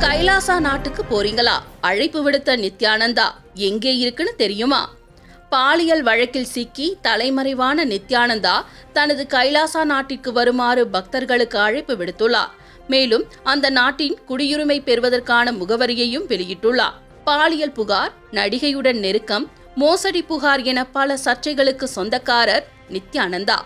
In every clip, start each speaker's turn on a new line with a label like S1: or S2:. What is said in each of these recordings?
S1: கைலாசா நாட்டுக்கு போறீங்களா? அழைப்பு விடுத்த நித்யானந்தா எங்கே இருக்குன்னு தெரியுமா? பாலியல் வழக்கில் சிக்கி தலைமறைவான நித்யானந்தா தனது கைலாசா நாட்டிற்கு வருமாறு பக்தர்களுக்கு அழைப்பு விடுத்துள்ளார் மேலும் அந்த நாட்டின் குடியுரிமை பெறுவதற்கான முகவரியையும் வெளியிட்டுள்ளார் பாலியல் புகார் நடிகையுடன் நெருக்கம் மோசடி புகார் என பல சர்ச்சைகளுக்கு சொந்தக்காரர் நித்யானந்தா.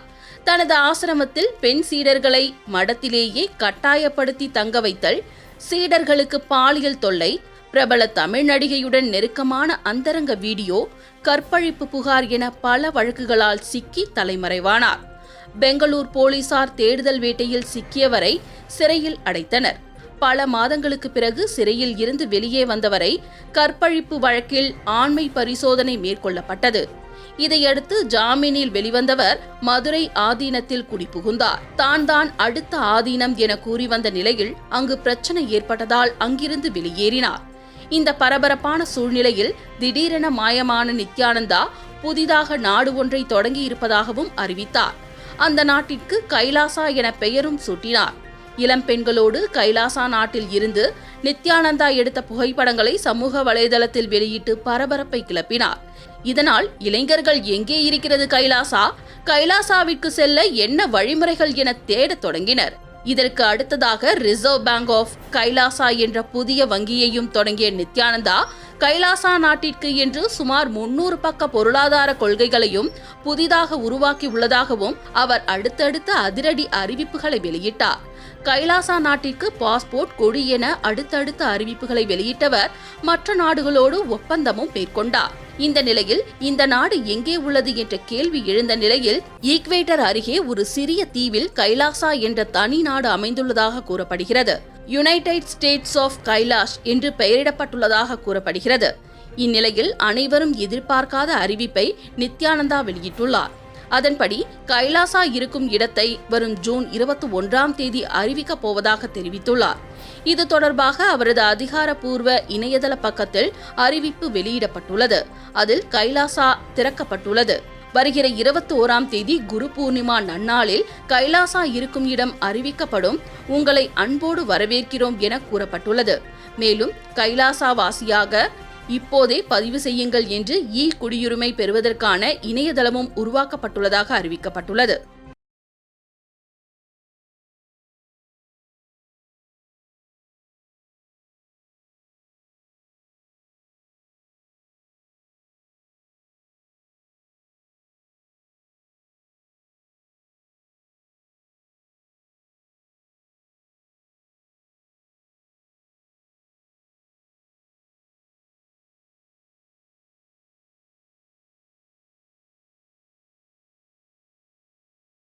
S1: தனது ஆசிரமத்தில் பெண் சீடர்களை மடத்திலேயே கட்டாயப்படுத்தி தங்க வைத்தல் சீடர்களுக்கு பாலியல் தொல்லை பிரபல தமிழ் நடிகையுடன் நெருக்கமான அந்தரங்க வீடியோ கற்பழிப்பு புகார் என பல வழக்குகளால் சிக்கி தலைமறைவானார். பெங்களூர் போலீசார் தேடுதல் வேட்டையில் சிக்கியவரை சிறையில் அடைத்தனர். பல மாதங்களுக்கு பிறகு சிறையில் இருந்து வெளியே வந்தவரை கற்பழிப்பு வழக்கில் ஆண்மை பரிசோதனை மேற்கொள்ளப்பட்டது. இதையடுத்து ஜாமீனில் வெளிவந்தவர் மதுரை ஆதீனத்தில் குடிபுகுந்தார். தான் தான் அடுத்த ஆதீனம் என கூறி வந்த நிலையில் அங்கு பிரச்சனை ஏற்பட்டதால் அங்கிருந்து வெளியேறினார். இந்த பரபரப்பான சூழ்நிலையில் திடீரென மாயமான நித்யானந்தா புதிதாக நாடு ஒன்றை தொடங்கி இருப்பதாகவும் அறிவித்தார். அந்த நாட்டிற்கு கைலாசா என பெயரும் சூட்டினார். இளம் பெண்களோடு கைலாசா நாட்டில் இருந்து நித்யானந்தா எடுத்த புகைப்படங்களை சமூக வலைதளத்தில் வெளியிட்டு பரபரப்பை கிளப்பினார். இதனால் இளைஞர்கள் எங்கே இருக்கிறது கைலாசா? கைலாசாவிற்கு செல்ல என்ன வழிமுறைகள் என தேடத் தொடங்கினர். இதற்கு அடுத்ததாக ரிசர்வ் பேங்க் ஆஃப் கைலாசா என்ற புதிய வங்கியையும் தொடங்கிய நித்யானந்தா கைலாசா நாட்டிற்கு என்று சுமார் முன்னூறு பக்க பொருளாதார கொள்கைகளையும் புதிதாக உருவாக்கி உள்ளதாகவும் அவர் அடுத்தடுத்த அதிரடி அறிவிப்புகளை வெளியிட்டார். கைலாசா நாட்டிற்கு பாஸ்போர்ட் கொடி என அடுத்தடுத்த அறிவிப்புகளை வெளியிட்டவர் மற்ற நாடுகளோடு ஒப்பந்தமும் மேற்கொண்டார். இந்த நிலையில் இந்த நாடு எங்கே உள்ளது என்ற கேள்வி எழுந்த நிலையில் ஈக்வேட்டர் அருகே ஒரு சிறிய தீவில் கைலாசா என்ற தனி நாடு அமைந்துள்ளதாக கூறப்படுகிறது. யுனைடெட் ஸ்டேட்ஸ் ஆஃப் கைலாஷ் என்று பெயரிடப்பட்டுள்ளதாக கூறப்படுகிறது. இந்நிலையில் அனைவரும் எதிர்பார்க்காத அறிவிப்பை நித்யானந்தா வெளியிட்டுள்ளார். அதன்படி கைலாசா இருக்கும் இடத்தை வரும் ஜூன் இருபத்தி ஒன்றாம் தேதி அறிவிக்கப் போவதாக தெரிவித்துள்ளார். இது தொடர்பாக அவரது அதிகாரப்பூர்வ இணையதள பக்கத்தில் அறிவிப்பு வெளியிடப்பட்டுள்ளது. அதில் கைலாசா திறக்கப்பட்டுள்ளது. வருகிற இருபத்தி ஓராம் தேதி குரு பூர்ணிமா நன்னாளில் கைலாசா இருக்கும் இடம் அறிவிக்கப்படும். உங்களை அன்போடு வரவேற்கிறோம் என கூறப்பட்டுள்ளது. மேலும் கைலாசா வாசியாக இப்போதே பதிவு செய்யுங்கள் என்று இ குடியுரிமை பெறுவதற்கான இணையதளமும் உருவாக்கப்பட்டுள்ளதாக அறிவிக்கப்பட்டுள்ளது.